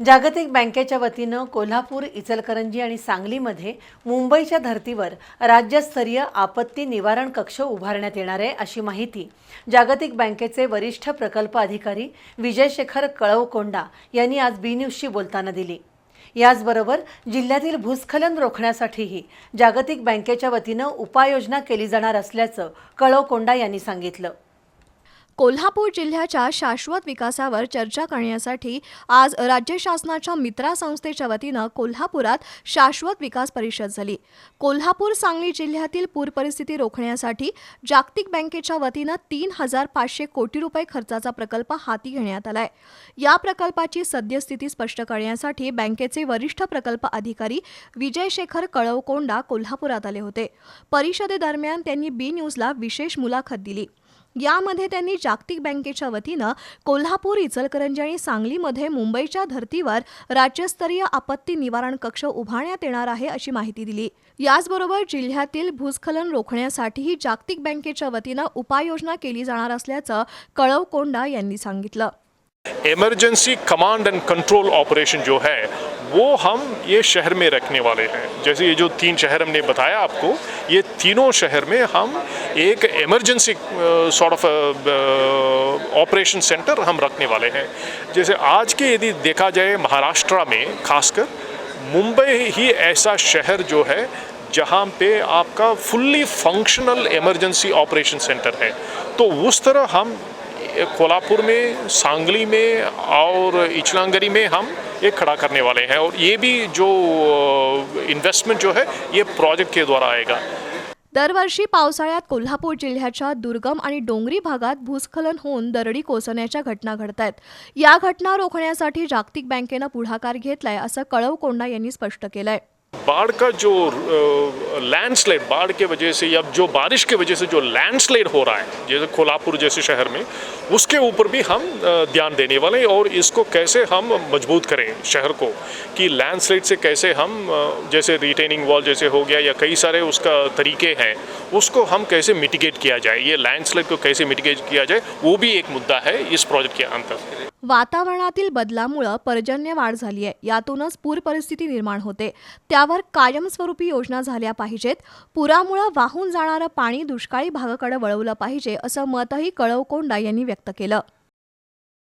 जागतिक बँकेच्या वतीनं कोल्हापूर इचलकरंजी आणि सांगलीमध्ये मुंबईच्या धर्तीवर राज्यस्तरीय आपत्ती निवारण कक्ष उभारण्यात येणार आहे अशी माहिती जागतिक बँकेचे वरिष्ठ प्रकल्प अधिकारी विजयशेखर कळवकोंडा यांनी आज बी न्यूजशी बोलताना दिली. याचबरोबर जिल्ह्यातील भूस्खलन रोखण्यासाठीही जागतिक बँकेच्या वतीनं उपाययोजना केली जाणार असल्याचं कळवकोंडा यांनी सांगितलं. कोल्हापूर जिल्ह्याच्या शाश्वत विकासावर चर्चा करण्यासाठी आज राज्य शासनाच्या मित्रा संस्थेच्या वतीनं कोल्हापुरात शाश्वत विकास परिषद झाली. कोल्हापूर सांगली जिल्ह्यातील पूर परिस्थिती रोखण्यासाठी जागतिक बँकेच्या वतीनं तीन हजार पाचशे कोटी रुपये खर्चाचा प्रकल्प हाती घेण्यात आलाय. या प्रकल्पाची सद्यस्थिती स्पष्ट करण्यासाठी बँकेचे वरिष्ठ प्रकल्प अधिकारी विजय शेखर कळवकोंडा कोल्हापुरात आले होते. परिषदेदरम्यान त्यांनी बी न्यूजला विशेष मुलाखत दिली. यामध्ये त्यांनी जागतिक बँकेच्या वतीनं कोल्हापूर इचलकरंजी आणि सांगलीमध्ये मुंबईच्या धर्तीवर राज्यस्तरीय आपत्ती निवारण कक्ष उभारण्यात येणार आहे अशी माहिती दिली. याचबरोबर जिल्ह्यातील भूस्खलन रोखण्यासाठीही जागतिक बँकेच्या वतीनं उपाययोजना केली जाणार असल्याचं कळवकोंडा यांनी सांगितलं. Emergency command and control operation जो है वो हम ये शहर में रखने वाले हैं। जैसे ये जो तीन शहर हमने बताया आपको ये तीनों शहर में हम एक emergency sort of operation centre हम रखने वाले हैं। जैसे आज के यदि देखा जाए महाराष्ट्र में, खासकर मुंबई ही ऐसा शहर जो है, जहाँ पे आपका fully functional emergency operation centre है। तो उस तरह हम, कोल्हापुर में, सांगली में और इचलांगरी में हम ये खड़ा करने वाले हैं। और ये भी जो इन्वेस्टमेंट जो है, ये प्रोजेक्ट के द्वारा आएगा। दरवर्षी पावसाळ्यात कोल्हापूर जिल्ह्याच्या दुर्गम आणि डोंगरी भागात भूस्खलन होऊन दरडी कोसळण्याच्या घटना घडत आहेत या घटना रोखण्यासाठी जागतिक बँकेनं पुढाकार घेतलाय असं कळवकोंडा यांनी स्पष्ट केलंय. बाढ़ का जो लैंडस्लाइड बाढ़ के वजह से या जो बारिश के वजह से जो लैंडस्लाइड हो रहा है, जैसे कोल्हापुर जैसे शहर में, उसके ऊपर भी हम ध्यान देने वाले हैं और इसको कैसे हम मज़बूत करें शहर को कि लैंडस्लाइड से कैसे हम जैसे रिटेनिंग वॉल जैसे हो गया या कई सारे उसका तरीके हैं, उसको हम कैसे मिटिगेट किया जाए, ये लैंडस्लाइड को कैसे मिटिगेट किया जाए, वो भी एक मुद्दा है इस प्रोजेक्ट के अंतर्गत। वातावरणातील बदलामुळं पर्जन्य वाढ झाली आहे. यातूनच पूर परिस्थिती निर्माण होते. त्यावर कायमस्वरूपी योजना झाल्या पाहिजेत. पुरामुळं वाहून जाणारं पाणी दुष्काळी भागाकडे वळवलं पाहिजे असं मतही कळवकोंडा यांनी व्यक्त केलं.